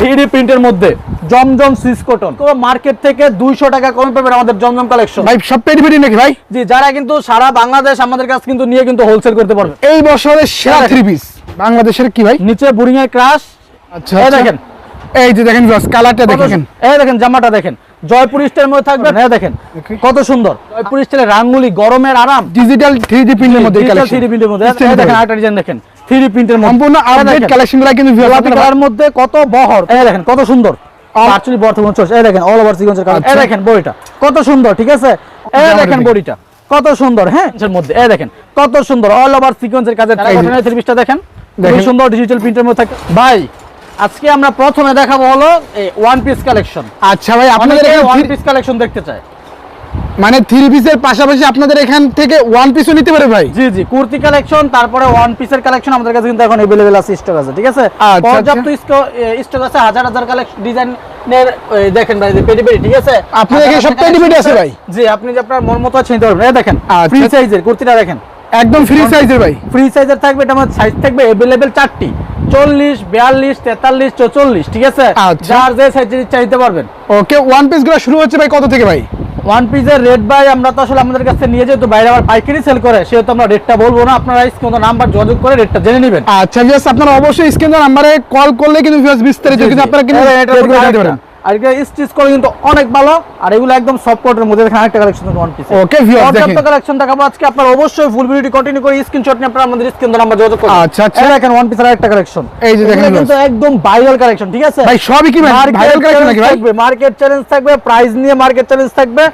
Three প্রিন্টের মধ্যে Zamzam Swiss cotton. Market থেকে দুইশো টাকা কমে পাবেন আমাদের জমজম কালেকশন ভাই সব পেটি নাকি ভাই? জি যারা কিন্তু সারা বাংলাদেশ আমাদের কাছে কিন্তু নিয়ে কিন্তু হোলসেল করতে পারবে। এই বছরের সেরা থ্রি পিস বাংলাদেশের কি ভাই? নিচে বুরিং এর ক্রাশ আচ্ছা এই। দেখেন। এই যে দেখেন কালারটা দেখেন এই দেখেন জামাটা দেখেন। জয়পুর স্টাইলের মধ্যে থাকবে। হ্যাঁ দেখেন। কত সুন্দর। জয়পুর স্টাইলের রাঙ্গুলি গরমের আরাম। ডিজিটাল থ্রি ডি প্রিন্টের মধ্যে কালেকশন থ্রি প্রিন্টের মধ্যে। দেখেন আরেকটা ডিজাইন দেখেন। প্রিন্টের মধ্যে। সম্পূর্ণ আপডেট কালেকশনগুলো কিন্তু মধ্যে কত বহর। এই দেখেন কত সুন্দর। বর্তমান চলছে। এই দেখেন অল ওভার সিকোয়েন্সের এই। দেখেন বডিটা। কত সুন্দর ঠিক আছে? এই দেখেন। বডিটা। কত সুন্দর হ্যাঁ? এর মধ্যে এই দেখেন কত সুন্দর অল ওভার সিকোয়েন্সের কাজের দেখেন। দেখেন। সুন্দর ডিজিটাল প্রিন্টের মধ্যে থাকে। ভাই আজকে আমরা প্রথমে দেখাবো হলো ওয়ান পিস কালেকশন আচ্ছা ভাই আপনাদের ওয়ান পিস কালেকশন দেখতে চায়। মানে থ্রি পিসের পাশাপাশি আপনাদের এখান থেকে ওয়ান পিসও নিতে পারে ভাই জি জি কুর্তি কালেকশন তারপরে ওয়ান পিসের কালেকশন আমাদের কাছে কিন্তু এখন अवेलेबल আছে স্টক আছে ঠিক আছে আচ্ছা, পর্যাপ্ত স্টক আছে হাজার হাজার কালেকশন ডিজাইনের দেখেন ভাই যে পেটি পেটি ঠিক আছে আপনাদের এখানে সব পেটি পেটি আছে ভাই? জি আপনি যে আপনার মন মতো আছে নিতে পারবেন এই দেখেন আচ্ছা। ফ্রি সাইজের কুর্তিটা দেখেন একদম ফ্রি সাইজের ভাই ফ্রি সাইজের থাকবে এটা আমার সাইজ থাকবে अवेलेबल চারটি চল্লিশ বিয়াল্লিশ তেতাল্লিশ চৌচল্লিশ ঠিক আছে আচ্ছা। যার যে সাইজের ইচ্ছা নিতে পারবেন ওকে ওয়ান পিস গুলো শুরু হচ্ছে ভাই কত থেকে ভাই ওয়ান পিসের রেট বাই আমরা তো আসলে আমাদের কাছে নিয়ে যেহেতু বাইরে আবার পাইকারি সেল করে সেহেতু আমরা রেটটা বলব না। আপনারা কোনো নাম্বার যোগাযোগ করে রেটটা জেনে নেবেন। আচ্ছা আপনারা অবশ্যই স্ক্রিন নাম্বারে কল করলে কিন্তু বিস্তারিত কিন্তু আপনারা কিন্তু আর এটা স্টিচ করে কিন্তু অনেক ভালো আর এগুলো একদম সফট কোটের মধ্যে দেখেন আরেকটা collection one piece okay viewers দেখেন। কালেকশন দেখাবো আজকে আপনারা অবশ্যই ফুল ভিডিওটি কন্টিনিউ করে স্ক্রিনশট নিয়ে আপনারা আমাদের স্ক্রিন নাম্বার যোগাযোগ করুন আচ্ছা, আচ্ছা। দেখেন ওয়ান পিসের আরেকটা কালেকশন এই যে দেখেন, কিন্তু একদম ভাইরাল কালেকশন ঠিক আছে? ভাই সবই কি ভাইরাল কালেকশন নাকি ভাই? মার্কেট চ্যালেঞ্জ থাকবে প্রাইস নিয়ে মার্কেট চ্যালেঞ্জ থাকবে।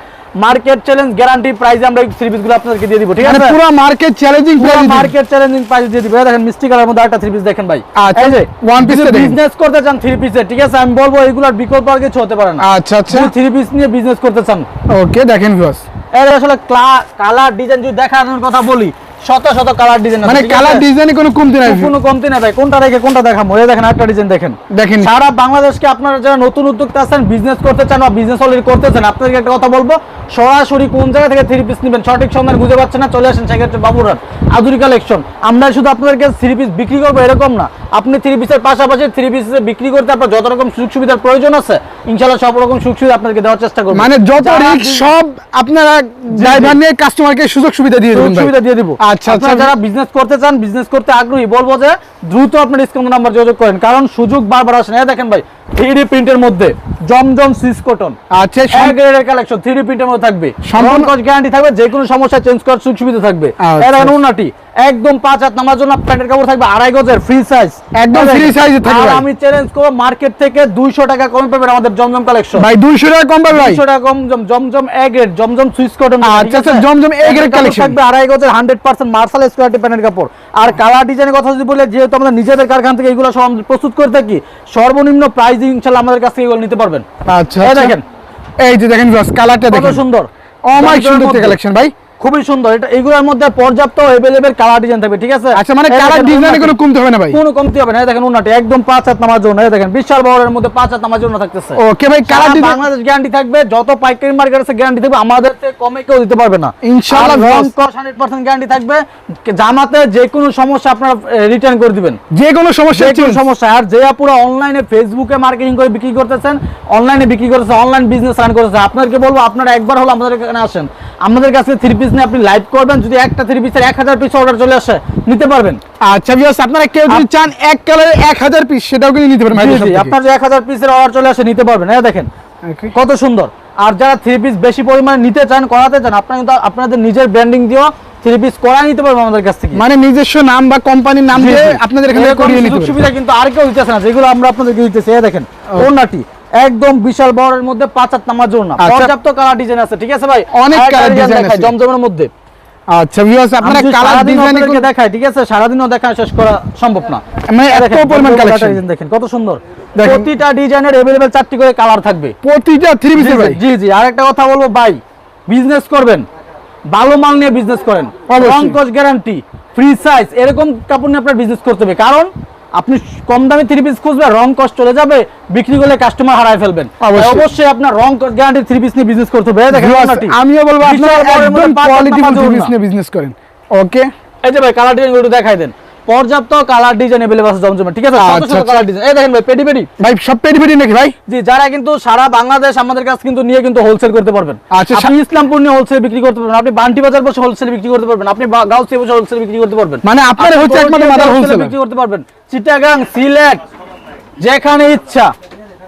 মার্কেট চ্যালেঞ্জ গ্যারান্টি প্রাইসে আমরা এই থ্রি পিসগুলো আপনাদেরকে দিয়ে দিব ঠিক মানে আছে? পুরো market challenging price market challenging price দিয়ে দিব। দেখেন মিষ্টি কালার মধ্যে একটা থ্রি পিস দেখেন ভাই। আচ্ছা, এই যে one piece বিজনেস করতে চান থ্রি পিসে ঠিক আছে? আমি বলব এগুলোর বিকল্প আর কিছু হতে পারে না। আচ্ছা আচ্ছা। থ্রি পিস নিয়ে বিজনেস করতে চান। ওকে দেখেন ভিউয়ার্স এর আসলে কালার ডিজাইন যদি দেখানোর কথা বলি শত শত কালার ডিজাইন মানে কালার ডিজাইনে কোনো কমতি নাই। কোনো কমতি নাই ভাই। কোনটা রেখে কোনটা দেখাবো? এই দেখেন একটা ডিজাইন দেখেন। দেখেন। সারা বাংলাদেশকে আপনারা যারা নতুন উদ্যোক্তা আছেন বিজনেস করতে চান বা বিজনেস অলরেডি করতেছেন আপনাদেরকে একটা কথা বলব সরাসরি কোন জায়গা থেকে থ্রি পিস নেবেন সঠিক সময় খুঁজে পাচ্ছেন না চলে আসেন সেক্ষেত্রে বাবুরান আধুনিক কালেকশন আমরা শুধু আপনাদেরকে থ্রি পিস বিক্রি করব এরকম না। আপনি থ্রি পিসের পাশাপাশি থ্রি পিস বিক্রি করতে আপনার যত রকম সুযোগ সুবিধার প্রয়োজন আছে ইনশাল্লাহ সব রকম সুযোগ সুবিধা আপনাকে দেওয়ার চেষ্টা করব। মানে যত রিস্ক সব আপনারা ড্রাইভার নিয়ে কাস্টমারকে সুযোগ সুবিধা দিয়ে দেবেন সুবিধা দিয়ে দিব। আচ্ছা আচ্ছা। আপনারা যারা বিজনেস করতে চান বিজনেস করতে আগ্রহী বলব যে দ্রুত আপনার ডিসকাউন্ট নাম্বার যোগাযোগ করেন কারণ সুযোগ বারবার আসে না। দেখেন ভাই থ্রি প্রিন্টের মধ্যে জমজম সুইস কটন। আচ্ছা এক গ্রেডের কালেকশন প্রিন্টের মধ্যে থাকবে। সম্পূর্ণ- গ্যারান্টি থাকবে যে কোনো সমস্যা চেঞ্জ করার সুযোগ সুবিধা থাকবে। আচ্ছা। এর উন্নতি একদম পাঁচ হাত নামার জন্য প্যান্টের কাপড় থাকবে আড়াই গজের ফ্রি সাইজ একদম size এ থাকবে আমি চ্যালেঞ্জ করব মার্কেট থেকে দুইশো টাকা কমে পাবেন আমাদের জমজম কালেকশন ভাই 200 টাকা কম পাবে ভাই। দুইশো টাকা কম জম- জমজম A grade Zamzam Swiss cotton. আচ্ছা, আচ্ছা, জমজম grade collection। থাকবে আড়াই গজের হান্ড্রেড পার্সেন্ট মার্শাল স্কোয়ারটি প্যান্টের কাপড়। আর কালার ডিজাইনের কথা যদি বলে যেহেতু আমরা নিজেদের কারখানা থেকে এগুলো সব প্রস্তুত করে থাকি সর্বনিম্ন প্রাইস ইনশাল্লাহ আমাদের কাছ থেকে এগুলো নিতে পারবেন। আচ্ছা এই আচ্ছা। দেখেন। এই যে দেখেন কালারটা কালারটা কত সুন্দর। অমাইক জমজমের সুন্দর কালেকশন ভাই। খুবই সুন্দর। এটা এগুলোর মধ্যে পর্যাপ্ত এভেলেবেল কালার ডিজাইন থাকবে ঠিক আছে? আচ্ছা মানে কালার ডিজাইনে কোনো কমতে হবে না ভাই? কোনো কমতি হবে না। দেখেন উন্নতি। একদম পাঁচ হাত নামার জন্য। এই দেখেন বিশাল বড়ের মধ্যে পাঁচ হাত নামার জন্য থাকতেছে। ওকে ভাই কালার ডিজাইন বাংলাদেশ গ্যারান্টি থাকবে। যত পাইকারি মার্কেট আছে গ্যারান্টি থাকবে। আমাদের থেকে কমে কেউ দিতে পারবে না। ইনশাআল্লাহ রং boss। কস হান্ড্রেড পার্সেন্ট গ্যারান্টি থাকবে। জামাতে যে কোনো সমস্যা আপনারা রিটার্ন করে দিবেন। যে কোনো সমস্যা যে কোনো সমস্যা। আর যে পুরো অনলাইনে ফেসবুকে মার্কেটিং করে বিক্রি করতেছেন অনলাইনে বিক্রি করতেছেন অনলাইন বিজনেস রান করতেছেন আপনাদেরকে বলব আপনারা একবার হলো আমাদের এখানে আসেন। আমাদের কাছে থ্রি পিস নিয়ে আপনি লাইভ করবেন যদি একটা থ্রি পিসের এক হাজার পিস অর্ডার চলে আসে নিতে পারবেন। আচ্ছা ভিউয়ার্স আপনারা কেউ যদি চান এক কালারে 1000 পিস সেটাও কিন্তু নিতে জি, আপনার যে এক হাজার পিসের অর্ডার চলে আসে নিতে পারবেন। এই দেখেন কত সুন্দর। আর যারা থ্রি পিস বেশি পরিমাণে নিতে চান করাতে চান আপনারা কিন্তু আপনাদের নিজের ব্র্যান্ডিং দিয়েও থ্রি পিস করা নিতে পারবেন আমাদের কাছ থেকে। মানে নিজস্ব নাম বা কোম্পানির নাম দিয়ে আপনাদের এখানে করিয়ে নিতে সুবিধা কিন্তু আর কেউ দিতেছে না যেগুলো আমরা আপনাদেরকে দিতেছি। দেখেন ওনাটি একদম বিশাল বড়ের মধ্যে পাঁচ হাত নামার জন্য আচ্ছা। পর্যাপ্ত কালার ডিজাইন আছে ঠিক আছে ভাই? অনেক design design আছে। জমজমের মধ্যে। আচ্ছা ভিউয়ার্স আপনারা কালার ডিজাইনে আপনাদেরকে দেখাই ঠিক আছে? সারাদিনও দেখা শেষ করা সম্ভব না। মানে এত পরিমাণ কালেকশন দেখেন কত সুন্দর। প্রতিটা ডিজাইনের এভেলেবেল চারটি করে কালার থাকবে। প্রতিটা থ্রি পিসের ভাই। জি জি। আরেকটা কথা বলব ভাই বিজনেস করবেন ভালো মাল নিয়ে বিজনেস করেন। রংকস গ্যারান্টি ফ্রি সাইজ এরকম কাপড় নিয়ে আপনার বিজনেস করতে হবে। কারণ আপনি কম দামে থ্রি পিস খুঁজবেন রং কস্ট চলে যাবে বিক্রি করলে কাস্টমার হারায় ফেলবেন। অবশ্যই। আপনার রং গ্যারান্টি থ্রি পিস নিয়ে বিজনেস করতে হবে। আমিও বলব আপনারা একদম কোয়ালিটি থ্রি পিস নিয়ে বিজনেস করেন। ওকে এই যে ভাই কালার ডিজাইন দেখাই দেন। পর্যাপ্ত কালার ডিজাইন अवेलेबल আছে জমজমে ঠিক আছে আচ্ছা, কত সুন্দর আচ্ছা। কালার ডিজাইন এই দেখেন ভাই পেডি পেডি ভাই সব পেটি পেটি নাকি ভাই জি যারা কিন্তু সারা বাংলাদেশ আমাদের কাছে কিন্তু নিয়ে কিন্তু হোলসেল করতে পারবেন আচ্ছা, আপনি ইসলামপুর নিয়ে হোলসেল বিক্রি করতে পারবেন আপনি বান্টি বাজার বসে হোলসেল বিক্রি করতে পারবেন আপনি বা- গাউসিয়া বসে হোলসেল বিক্রি করতে পারবেন মানে আপনারা আপনি হচ্ছে একমাত্র গরুটিয়া মাদার wholesale wholesaler। বিক্রি করতে পারবেন চিটাগাং সিলেট যেখানে ইচ্ছা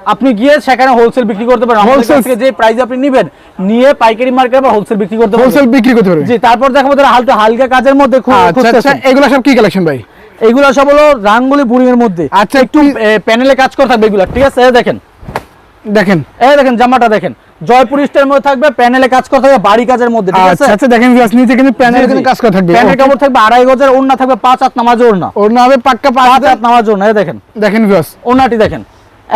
আপনি গিয়ে সেখানে হোলসেল বিক্রি করতে পারেন। Wholesale- থেকে যে প্রাইস আপনি নেবেন নিয়ে পাইকারি মার্কেটে বা হোলসেল বিক্রি করতে হোলসেল বিক্রি করতে পারবে জি তারপর দেখাবো যারা হালকা হালকা কাজের মধ্যে খু- আচ্ছা আচ্ছা এগুলো সব কি কালেকশন ভাই? এগুলো সব হলো রাঙ্গুলি বুড়িং এর মধ্যে। আচ্ছা একটু প্যানেলে কাজ করে থাকবে এগুলো ঠিক আছে? দেখেন। দেখেন। এই দেখেন জামাটা দেখেন। জয়পুর স্টাইলের মধ্যে থাকবে প্যানেলে কাজ করা থাকবে বাড়ি কাজের মধ্যে ঠিক আছে? আচ্ছা আচ্ছা দেখেন ভিউয়ার্স নিচে কিন্তু প্যানেল কিন্তু কাজ করা থাকবে। প্যানের কাপড় থাকবে আড়াই গজের ওড়না থাকবে পাঁচ হাত নামাজ ওড়না। ওর না হবে পাক্কা পাঁচ হাত নামাজ ওড়না এই দেখেন। দেখেন ভিউয়ার্স ওড়নাটি দেখেন।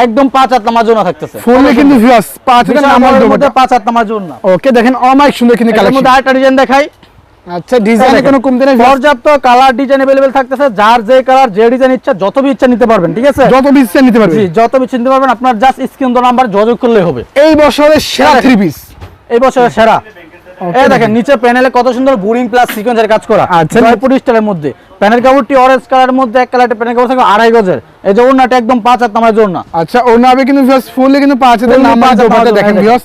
একদম পাঁচ হাত নামাজ ওড়না থাকতেছে ফুললে কিন্তু ভিউয়ার্স পাঁচ হাজার বিশাল নামাজ বড়ের দেবো মধ্যে পাঁচ হাত নামাজ ওড়না ওকে দেখেন অমাইক সুন্দর কিন্তু এর কালেকশন মধ্যে আরেকটা ডিজাইন দেখাই আচ্ছা ডিজাইনে দেখেন, কোনো কমতে নেই viewers। পর্যাপ্ত কালার ডিজাইন अवेलेबल থাকতেছে যার যে কালার যে ডিজাইন ইচ্ছা যত বি ইচ্ছা নিতে পারবেন ঠিক আছে যত বিশ নিতে পারবে জি যত বি চিনতে পারবেন আপনার জাস্ট স্ক্রিন নাম্বার যোগাযোগ করলেই হবে এই বছরের সেরা থ্রি পিস এই বছরের সেরা এই দেখেন নিচে প্যানেলে কত সুন্দর বোরিং প্লাস সিকোয়েন্সের কাজ করা। আচ্ছা। জয়পুর স্টাইলের মধ্যে। প্যানেল কাপড়টি অরেঞ্জ কালারের মধ্যে এক কালারের প্যানেল কাপড় থাকবে আড়াই গজের। এই যে ওড়নাটা একদম পাঁচ হাত জন্য আচ্ছা হবে কিন্তু ভিউয়ার্স ফুললে কিন্তু পাঁচ নামাজ দেখেন ভিউয়ার্স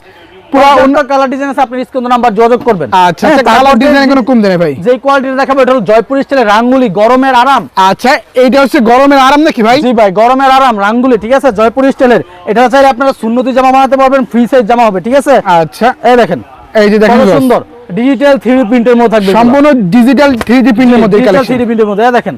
পুরো অন্য কালার ডিজাইন আছে আপনি স্ক্রিন নাম্বার যোগাযোগ করবেন। আচ্ছা হ্যাঁ, আচ্ছা কালার ডিজাইনে কোনো কম দেয় ভাই। যে কোয়ালিটি দেখাবো এটা হলো জয়পুর স্টাইলের রাঙ্গুলি গরমের আরাম। আচ্ছা এইটা হচ্ছে গরমের আরাম নাকি ভাই? জি ভাই গরমের আরাম রাঙ্গুলি ঠিক আছে? জয়পুর স্টাইলের এটা চাইলে আপনারা সুন্নতি জামা বানাতে পারবেন ফ্রি সাইজ জামা হবে ঠিক আছে? আচ্ছা। এই দেখেন এই যে দেখেন সুন্দর। ডিজিটাল থ্রি প্রিন্টের মধ্যে থাকবে সম্পূর্ণ ডিজিটাল থ্রি ডি প্রিন্টের মধ্যে কালেকশন থ্রি প্রিন্টের মধ্যে দেখেন।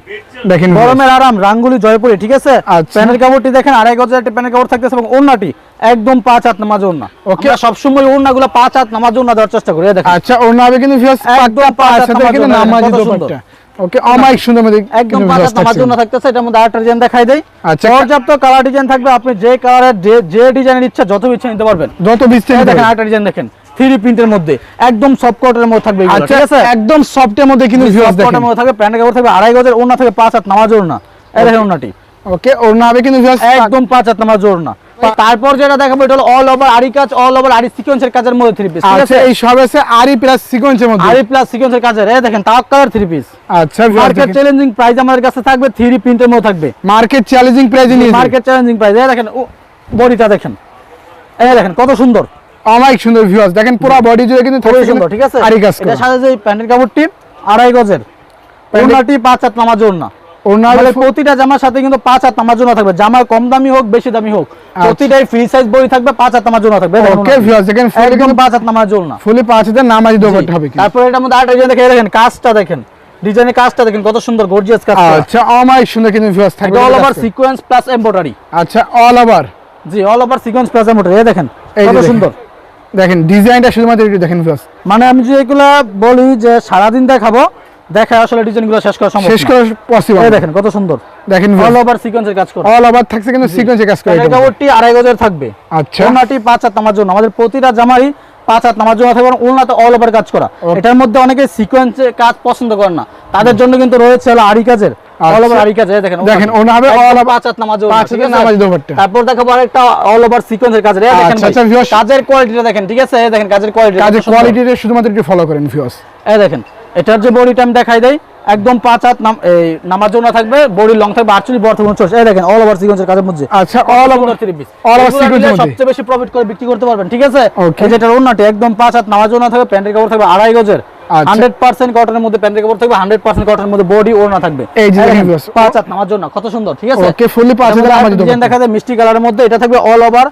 দেখেন গরমের আরাম রাঙ্গুলি জয়পুরে ঠিক আছে? আচ্ছা। প্যানের কাপড়টি দেখেন আড়াই গজের একটা প্যানের কাপড় থাকতেছে এবং ওড়নাটি একদম পাঁচ হাত নামাজ Okay. ওকে। সবসময় ওড়নাগুলো পাঁচ হাত নামাজ ওড়না দেওয়ার চেষ্টা করি দেখেন। আচ্ছা ওর না হবে কিন্তু একদম পাঁচ হাত কিন্তু নামাজ। দোপাট্টা। ওকে অমাইক সুন্দর মধ্যে একদম পাঁচ নামাজ। ওড়না থাকতেছে এটার মধ্যে আরেকটা ডিজাইন দেখাই দেই। আচ্ছা। পর্যাপ্ত কালার ডিজাইন থাকবে আপনি যে কালারের যে ডিজাইনের ইচ্ছা যত ইচ্ছা নিতে পারবেন। যত এই দেখেন আরেকটা ডিজাইন দেখেন। থ্রি প্রিন্টের মধ্যে। একদম সফট মধ্যে থাকবে আচ্ছা ঠিক আছে? একদম সফটের মধ্যে কিন্তু ভিউয়ার্স মধ্যে থাকবে প্যান্টের কাপড় থাকবে আড়াই গজের ওড়না পাঁচ হাত নামাজ ওড়না। এই দেখেন ওড়নাটি। ওকে ওর না হবে কিন্তু ভিউয়ার্স একদম পাঁচ হাত নামাজ ওড়না। তারপর যেটা দেখাবো এটা হলো অল ওভার আরি কাজ অল ওভার আরি সিকোয়েন্সের কাজের মধ্যে থ্রি পিস আচ্ছা এই সব আছে আরি প্লাস সিকোয়েন্সের মধ্যে। আরি প্লাস সিকোয়েন্সের কাজের এই দেখেন তাওয়াক্কালের থ্রি পিস আচ্ছা মার্কেট চ্যালেঞ্জিং প্রাইস আমাদের কাছে থাকবে থ্রি প্রিন্টের মধ্যে থাকবে। মার্কেট চ্যালেঞ্জিং প্রাইজে নিয়ে মার্কেট চ্যালেঞ্জিং প্রাইস এই দেখেন বডিটা দেখেন। এই দেখেন কত সুন্দর। অমাইক সুন্দর ভিউয়ার্স দেখেন পুরো বডি জুড়ে কিন্তু খুবই সুন্দর ঠিক আছে? আরি কাজ করা। সাথে যে প্যান্টের কাপড়টি আড়াই গজের। ওড়নাটি পাঁচ হাত নামাজ ওড়না। ওর মানে প্রতিটা জামার সাথে কিন্তু পাঁচ হাত নামার জন্য থাকবে। জামা কম দামি হোক বেশি দামি হোক প্রতিটাই ফ্রি সাইজ বই থাকবে পাঁচ হাত নামার জন্য থাকবে। দেখুন ওকে ভিউয়ার্স দেখেন ফুল একদম পাঁচ হাত নামার জন্য ফুলি পাঁচ হাজার নামাজি দোপাট্টা হবে কিন্তু। তারপরে এটার মধ্যে আরেকটা ডিজাইন দেখে দেখেন কাজটা দেখেন। ডিজাইনের কাজটা দেখেন কত সুন্দর গর্জিয়াস কাজ। আচ্ছা অমাইক সুন্দর কিন্তু ভিউয়ার্স থাকবে। এটা all over sequence plus embroidery আচ্ছা অল ওভার জি all over sequence plus embroidery এই দেখেন কত সুন্দর। দেখেন ডিজাইনটা শুধুমাত্র একটু দেখেন ভিউয়ার্স মানে আমি যে এগুলা বলি যে সারাদিন দেখাবো দেখা আসলে ডিজাইনগুলো শেষ করা সম্ভব শেষ। করা পসিবল এই দেখেন কত সুন্দর। দেখেন অল ওভার সিকোয়েন্সের কাজ করা। অল ওভার থাকছে কিন্তু সিকোয়েন্সের কাজ করে এটা কাপড়টি আড়াই গজের থাকবে। আচ্ছা। ওনাটি পাঁচ হাত নামার জন্য। আমাদের প্রতিটা জামাই পাঁচ হাত নামার জন্য থাকবে ওনাতে অল ওভার কাজ করা। এটার মধ্যে অনেকে সিকোয়েন্সে কাজ পছন্দ করেন না। তাদের জন্য কিন্তু রয়েছে হলো আড়ি কাজের অল ওভার আড়ি কাজের দেখেন দেখেন। ওনা হবে all পাঁচ হাত নামাজ পাঁচ হাত নামাজ দোপাট্টা। তারপর আরেকটা অল ওভার সিকোয়েন্সের কাজ রে দেখেন আচ্ছা, আচ্ছা, কাজের কোয়ালিটিটা দেখেন ঠিক আছে? দেখেন কাজের কোয়ালিটি কাজের কোয়ালিটিটা শুধুমাত্র একটু ফলো করেন ভিউয়ার্স এই দেখেন এটার যে বডিটা আমি দেখাই দেই একদম পাঁচ হাত নামার জন্য থাকবে বডি লং থাকবে আটচল্লিশ বড় থাকবে উনচল্লিশ। এই দেখেন অল ওভার সিকোয়েন্সের কাজের মধ্যে। আচ্ছা অল ওভার মধ্যে। সবচেয়ে বেশি প্রফিট করে বিক্রি করতে পারবেন ঠিক আছে? যেটার ওন্নাটি একদম পাঁচ হাত নামার জন্য থাকবে প্যান্টের কাপড় থাকবে আড়াই গজের। হান্ড্রেড পার্সেন্ট কটনের মধ্যে প্যান্টের কাপড় থাকবে হান্ড্রেড পার্সেন্ট কটনের মধ্যে বডি ওড়না থাকবে। এই যে এই দেখেন দেখেন, viewers, পাঁচ হাত নামার জন্য কত সুন্দর ঠিক আছে? ওকে ফুলি পাঁচ হাজার ডিজাইন দেখা যায় মিষ্টি কালারের মধ্যে এটা থাকবে অল ওভার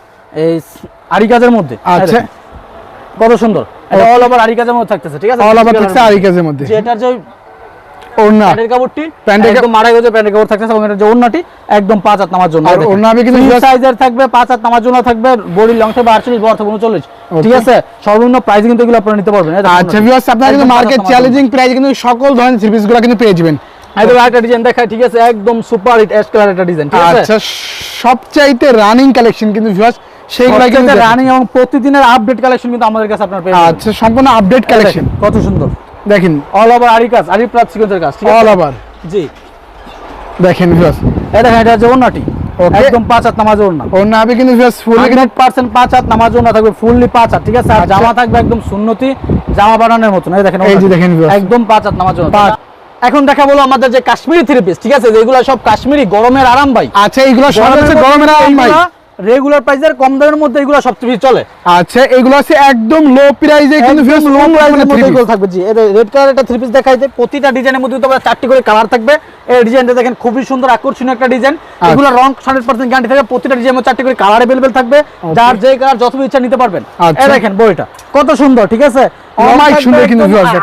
এই কাজের মধ্যে। আচ্ছা। কত সুন্দর। এটা অল ওভার কাজের মধ্যে থাকতেছে ঠিক আছে? অল ওভার মিষ্টি থাকছে কালারের কাজের মধ্যে। মধ্যে। যে ওড়না। প্যান্টের কাপড়টি প্যান্টের একদম আড়াই গজের প্যান্টের কাপড় থাকতেছে এবং এটার যে ওড়নাটি একদম পাঁচ হাত নামার জন্য। আর ওড়না হবে কিন্তু সাইজের থাকবে পাঁচ হাত নামার জন্য থাকবে বডির লং থাকবে আটচল্লিশ বড় থাকবে উনচল্লিশ। ঠিক আছে? সর্বনিম্ন প্রাইস কিন্তু এগুলো আপনারা নিতে পারবেন আচ্ছা ভিউয়ার্স আপনারা কিন্তু একদম পাঁচ হাত মার্কেট চ্যালেঞ্জিং প্রাইস কিন্তু সকল ধরনের থ্রি কিন্তু পেয়ে যাবেন। এই ডিজাইন দেখায় ঠিক আছে? একদম সুপার হিট অ্যাশ কালার একটা ডিজাইন ঠিক আছে? আচ্ছা সবচাইতে রানিং কালেকশন কিন্তু ভিউয়ার্স কিন্তু রানিং এবং প্রতিদিনের আপডেট কালেকশন কিন্তু আমাদের কাছে আপনার পেয়ে আচ্ছা সম্পূর্ণ আপডেট কালেকশন কত সুন্দর। দেখেন অল ওভার আরি কাজ আরি প্লাস সিকোয়েন্সের কাজ ঠিক আছে? অল ওভার জি। দেখেন ভিউয়ার্স এটা যে. একদম পাঁচ হাত নামাজ ওড়না। হবে কিন্তু ভিউয়ার্স ফুলি পাঁচ হাত নামার জন্য থাকবে ফুললি পাঁচ হাত ঠিক আছে? আর আচ্ছা। জামা থাকবে একদম সুন্নতি জামা বানানোর এই দেখেন এই যে দেখেন viewers। একদম পাঁচ হাত নামার জন্য এখন দেখা বলো আমাদের যে কাশ্মীরি থ্রি পিস ঠিক আছে? যেগুলো সব কাশ্মীরি গরমের আরাম ভাই। আচ্ছা এইগুলো সব হচ্ছে গরমের আরাম ভাই। রেগুলার প্রাইসের কম দামের মধ্যে এগুলো সবচেয়ে বেশি চলে। আচ্ছা এগুলো আছে একদম লো প্রাইসে কিন্তু price এর দামে মধ্যে এগুলো থাকবে জি। রেড কালার একটা থ্রি পিস দেখাই দেয় প্রতিটা ডিজাইনের মধ্যে তোমার চারটি করে কালার থাকবে। এই ডিজাইনটা দেখেন খুবই সুন্দর আকর্ষণীয় একটা ডিজাইন আচ্ছা। এগুলো রং হান্ড্রেড পার্সেন্ট গ্যারান্টি থাকবে। প্রতিটা ডিজাইনের চারটি করে কালার অ্যাভেলেবেল থাকবে। যার যে কালার যত ইচ্ছা নিতে পারবেন। আচ্ছা। এই দেখেন বইটা কত সুন্দর ঠিক আছে? অমাইক সুন্দর কিন্তু viewers দেখেন।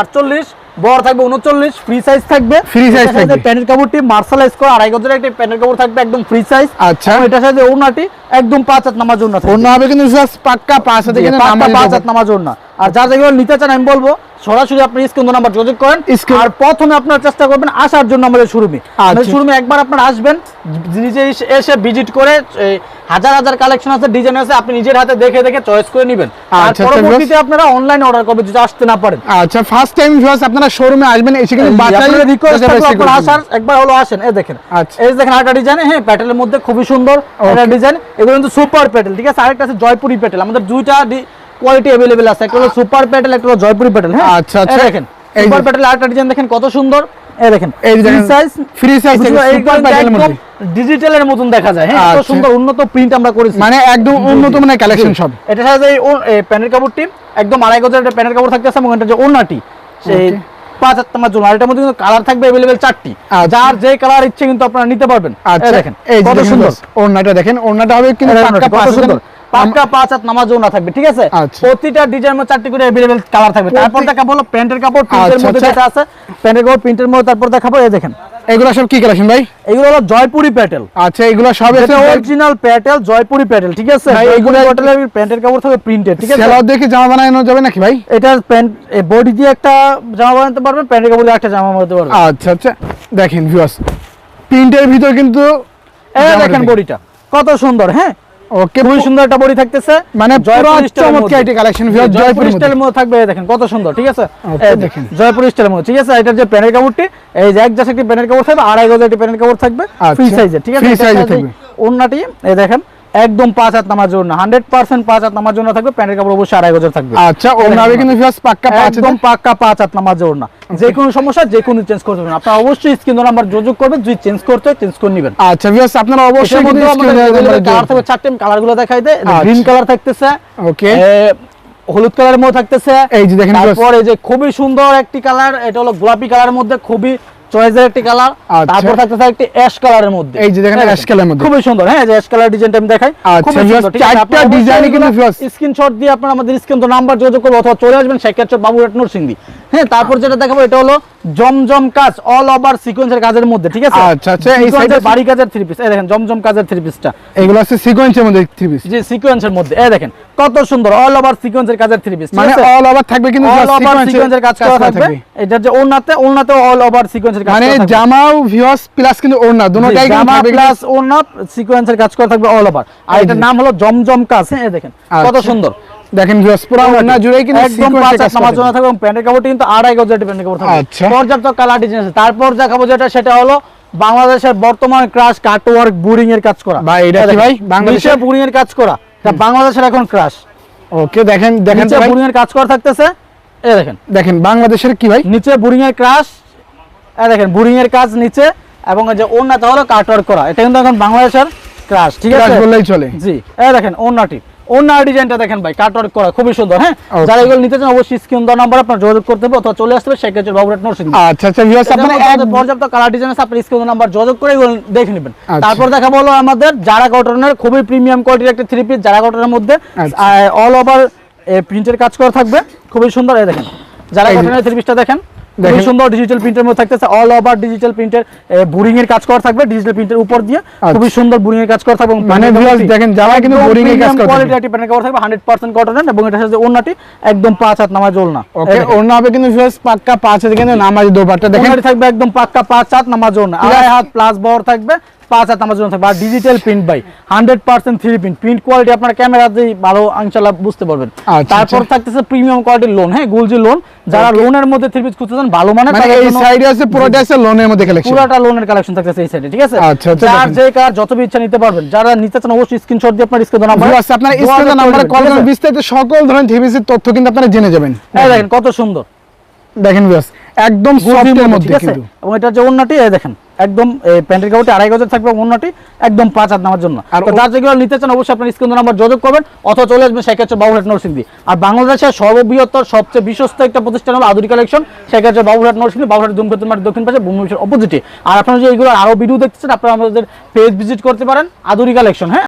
আটচল্লিশ। বড় থাকবে উনচল্লিশ ফ্রি সাইজ থাকবে ফ্রি সাইজ থাকবে। প্যান্টের কাপড়টি মার্শালাইজ করে আড়াই গজের একটি প্যান্টের কাপড় থাকবে একদম ফ্রি সাইজ আচ্ছা। এটা সাথে ওনাটি একদম পাঁচ হাত নামার জন্য। অন্য হবে কিন্তু পাক্কা পাঁচ হাত পাঁচ হাত নামার জন্য আর যা যেগুলো নিতে চান আমি বলব সরাসরি আপনি স্ক্রিন নাম্বার যোগাযোগ করেন। আর প্রথমে আপনার চেষ্টা করবেন আসার জন্য আমাদের শোরুমে। আচ্ছা। শোরুমে একবার আপনার আসবেন নিজে এসে- ভিজিট করে হাজার হাজার কালেকশন আছে ডিজাইন আছে আপনি নিজের হাতে দেখে দেখে চয়েস করে নেবেন। আর আচ্ছা, পরবর্তীতে আপনারা অনলাইনে অর্ডার করবেন যদি আসতে না পারেন। আচ্ছা ফার্স্ট টাইম ভিউয়ার্স আপনারা শোরুমে আসবেন এসে কিন্তু বাচ্চা রিকোয়েস্ট আপনারা আসার একবার হলো আসেন এই দেখেন। আচ্ছা। এই দেখেন আরেকটা ডিজাইন হ্যাঁ প্যাটেলের মধ্যে খুবই সুন্দর একটা ডিজাইন এগুলো কিন্তু সুপার প্যাটেল ঠিক আছে? আরেকটা আছে জয়পুরি প্যাটেল আমাদের দুইটা কোয়ালিটি অ্যাভেলেবেল আছে একটা হলো সুপার প্যাটেল একটা হলো জয়পুরি প্যাটেল হ্যাঁ আচ্ছা, আচ্ছা। এই দেখেন এই সুপার যে- প্যাটেল আরেকটা ডিজাইন দেখেন কত সুন্দর এই দেখেন এই যে দেখেন, সাইজ free size থেকে super pattern এর মধ্যে। ডিজিটালের মতন দেখা যায় হ্যাঁ এত আচ্ছা। সুন্দর উন্নত প্রিন্ট আমরা করেছি মানে একদম উন্নত মানের কালেকশন সব এটা সাথে এই ও- এই প্যানের কাপড়টি একদম আড়াই গজের একটা প্যানের কাপড় থাকতেছে এবং এটা যে ওনাটি সেই Okay. পাঁচ হাত তোমার জন্য আর এটার মধ্যে কিন্তু কালার থাকবে अवेलेबल চারটি আচ্ছা। যার যে কালার ইচ্ছে কিন্তু আপনারা নিতে পারবেন এই আচ্ছা দেখেন এই যে কত দেখেন সুন্দর boss, ওড়নাটা দেখেন ওড়নাটা হবে কিন্তু এই দেখেন পাক্কা কত পাঁচ সুন্দর হাতের- পাক্কা পাঁচ হাত নামাজ না থাকবে ঠিক আছে আচ্ছা। প্রতিটা ডিজাইন মধ্যে চারটি করে अवेलेबल কালার থাকবে তারপর প্রতি- দেখাবো হলো প্যান্টের কাপড় প্রিন্টের আচ্ছা, মধ্যে আচ্ছা। যেটা আছে প্যান্টের কাপড় প্রিন্টের মধ্যে তারপর দেখাবো এই দেখেন এগুলো সব কি কালেকশন ভাই এগুলো হলো জয়পুরি প্যাটেল আচ্ছা এগুলো সব এটা অরিজিনাল প্যাটেল জয়পুরি প্যাটেল ঠিক আছে ভাই, এইগুলো এগুলো- প্যাটেলের প্যান্টের কাপড় থাকবে প্রিন্টেড ঠিক আছে সেলাও দেখে জামা বানানো যাবে নাকি ভাই এটার প্যান্ট বডি দিয়ে একটা জামা বানাতে পারবেন প্যান্টের কাপড় দিয়ে একটা জামা বানাতে পারবেন আচ্ছা আচ্ছা দেখেন ভিউয়ার্স প্রিন্টের ভিতর কিন্তু এই জামাটা দেখেন দেখেন। বডিটা কত সুন্দর হ্যাঁ ওকে খুবই সুন্দর একটা বডি থাকতেছে। মানে চমৎকার মধ্যে। একটি collection, জয়পুর স্টাইলের মধ্যে থাকবে দেখেন কত সুন্দর ঠিক আছে? দেখেন। জয়পুর স্টাইল মধ্যে ঠিক আছে? এটার যে প্যানের কাপড়টি। এই যে এক জাস একটি প্যানের কাপড় থাকবে আড়াই গজ একটি প্যানের কাপড় থাকবে ফ্রি আচ্ছা, সাইজে ঠিক আছে? অন্যটি থাকবে। এই দেখেন। একদম পাঁচ হাত নামার জন্য হান্ড্রেড পার্সেন্ট পাঁচ হাত নামার জন্য থাকবে প্যানের কাপড় অবশ্যই আড়াই গজের থাকবে। আচ্ছা ওড়না কিন্তু পাক্কা একদম পাক্কা পাঁচ হাত নামার জন্য। যে কোনো সমস্যা যে কোনো চেঞ্জ করতে পারবেন। আপনারা অবশ্যই স্ক্রিন নাম্বার যোগাযোগ করবেন যদি চেঞ্জ করতে হয় চেঞ্জ করে নেবেন। আচ্ছা ভিউয়ার্স আপনারা অবশ্যই কিন্তু কালার থাকবে চারটে কালারগুলো দেখাই দেয়। গ্রিন কালার থাকতেছে ওকে হলুদ কালারের মধ্যে থাকতেছে এই যে দেখেন তারপর এই যে খুবই সুন্দর একটি কালার এটা হলো গোলাপি কালারের মধ্যে খুবই চয়েসের একটি কালার আচ্ছা। তারপর থাকতেছে একটি অ্যাশ কালারের মধ্যে এই যে দেখেন অ্যাশ কালারের মধ্যে। খুবই সুন্দর হ্যাঁ যে অ্যাশ কালার ডিজাইনটা আমি দেখাই আচ্ছা, খুবই সুন্দর চারটা design-ই কিন্তু। স্ক্রিনশট দিয়ে আপনারা আমাদের স্ক্রিন তো নাম্বার যোগাযোগ করব অথবা চলে আসবেন শেখাচ্ছ বাবুরাট নরসিংদী হ্যাঁ তারপর যেটা দেখাবো এটা হলো জমজম কাজ অল ওভার সিকোয়েন্সের কাজের মধ্যে ঠিক আছে? আচ্ছা, আচ্ছা, এই Sequence বাড়ি কাজের থ্রি পিস এই দেখেন জমজম কাজের থ্রি পিসটা এগুলো আছে সিকোয়েন্সের মধ্যে থ্রি পিস যে সিকোয়েন্সের মধ্যে এই দেখেন কত সুন্দর অল ওভার সিকোয়েন্সের কাজের থ্রি পিস মানে অল ওভার থাকবে কিন্তু অল ওভার সিকোয়েন্সের কাজ করা থাকবে। এটার যে ওনাতে ওনাতে অল ওভার সিকোয়েন্সের কাজ মানে জামাও ভিউয়ার্স প্লাস কিন্তু ওড়না দুটোটাই জামা প্লাস ওনা সিকোয়েন্সের কাজ করা থাকবে অল ওভার আর এটার নাম হলো জমজম কাজ হ্যাঁ এই দেখেন কত আচ্ছা। সুন্দর। দেখেন ভিউয়ার্স পুরো ওড়না জুড়েই কিন্তু একদম পাঁচ হাত জন্য থাকবে প্যান্টের কিন্তু আড়াই একটি প্যান্টের কাপড় থাকবে। আচ্ছা। পর্যাপ্ত কালার ডিজাইন আছে। তারপর দেখাবো যেটা সেটা হলো বাংলাদেশের বর্তমান ক্রাশ কাটওয়ার্ক বুরিং এর কাজ করা। ভাই, এটা কি ভাই? বাংলাদেশের- বুরিং এর কাজ করা। এটা বাংলাদেশের এখন ক্রাশ ওকে দেখেন দেখেন তো বুরিং এর কাজ করা থাকতেছে। এই দেখেন। দেখেন বাংলাদেশের কি ভাই? নিচে বুরিং এর ক্রাশ এই দেখেন বুরিং এর কাজ নিচে এবং যে ওন্নাটা হলো কাটওয়ার্ক করা। এটা কিন্তু এখন বাংলাদেশের ক্রাশ ঠিক আছে? বললেই চলে। জি এই দেখেন ওন্নাটি ওন্নার ডিজাইনটা দেখেন ভাই কাটওয়ার্ক করা খুবই সুন্দর হ্যাঁ? যারা এগুলো নিতে চান অবশ্যই স্ক্রিন দেওয়া নাম্বার আপনার যোগাযোগ করতে হবে অথবা চলে আসতে হবে সেক্ষেত্রে বাবুরাট নরসিং আচ্ছা আচ্ছা ভিউয়ার্স আপনারা পর্যাপ্ত কালার ডিজাইন আছে আপনি স্ক্রিন নাম্বার যোগাযোগ করে এগুলো দেখে নেবেন। আচ্ছা। তারপর দেখা বলো আমাদের যারা কটনের খুবই প্রিমিয়াম কোয়ালিটির একটা থ্রি পিস যারা কটনের মধ্যে। অল ওভার প্রিন্টের কাজ করা থাকবে খুবই সুন্দর এই দেখেন। যারা কটনের থ্রি পিসটা দেখেন দেখেন। সুন্দর ডিজিটাল প্রিন্টের মধ্যে থাকতেছে অল ওভার ডিজিটাল প্রিন্টের বোরিং এর কাজ করা থাকবে ডিজিটাল প্রিন্টের উপর দিয়ে। খুবই সুন্দর বোরিং এর কাজ করা থাকবে আচ্ছা। মানে ভিউয়ার্স দেখেন, যারা কিন্তু বোরিং এর কাজ করে কোয়ালিটি। একটি প্যান্টের কাপড় থাকবে 100% কটন এবং এটা সাথে ওন্নাটি একদম পাঁচ হাত নামাজ না ওকে ওন্না হবে কিন্তু ভিউয়ার্স পাক্কা পাঁচ হাতে কিন্তু নামাজ দোপাট্টা। দেখেন। থাকবে একদম পাক্কা পাঁচ হাত নামাজ জন্য আড়াই হাত প্লাস বর থাকবে পাঁচ হাত নামার জন্য থাকবে। আর digital print by hundred percent three print print quality আপনার ক্যামেরাতেই ভালো ইনশাল্লাহ বুঝতে পারবেন। আচ্ছা, তারপর আচ্ছা। থাকতেছে প্রিমিয়াম কোয়ালিটির লোন হ্যাঁ গোলজি লোন যারা লোনের মধ্যে থ্রি পিস খুঁজতে চান ভালো মানে এই সাইডে আছে পুরোটা আছে লোনের মধ্যে কালেকশন পুরাটা লোনের কালেকশন থাকতেছে এই সাইডে ঠিক আছে? আচ্ছা, যার যে কার যত ইচ্ছা নিতে পারবেন। যারা নিতে চান অবশ্যই স্ক্রিনশট দিয়ে আপনার স্ক্রিন নাম্বার ভিউয়ার্স আপনারা স্ক্রিনে নাম্বারে কল করুন বিস্তারিত সকল ধরনের থ্রি পিসের তথ্য কিন্তু আপনারা জেনে যাবেন। এই দেখেন কত সুন্দর। দেখেন ভিউয়ার্স একদম সফটের মধ্যে ঠিক আছে? কিন্তু। এবং এটা যে এই দেখেন একদম এই প্যান্টের কাপড়টি আড়াই গজের থাকবে অন্যটি একদম পাঁচ হাত নামার জন্য। আর যার যেগুলো নিতে চান অবশ্যই আপনার স্ক্রিন নাম্বার যোগাযোগ করবেন অথবা চলে আসবেন সেক্ষেত্রে বাবুরহাট নরসিংদী। আর বাংলাদেশের সর্ববৃহত্তর সবচেয়ে বিশ্বস্ত একটা প্রতিষ্ঠান হলো আধুনিক কালেকশন। সেক্ষেত্রে বাবুরহাট নরসিংদী বাবুরহাট জুমক্ষেত্র মাঠের দক্ষিণ পাশে ভূমি অপোজিটে আর আপনারা যে এইগুলো আরও ভিডিও দেখতেছেন আপনারা আমাদের পেজ ভিজিট করতে পারেন আধুনিক কালেকশন হ্যাঁ?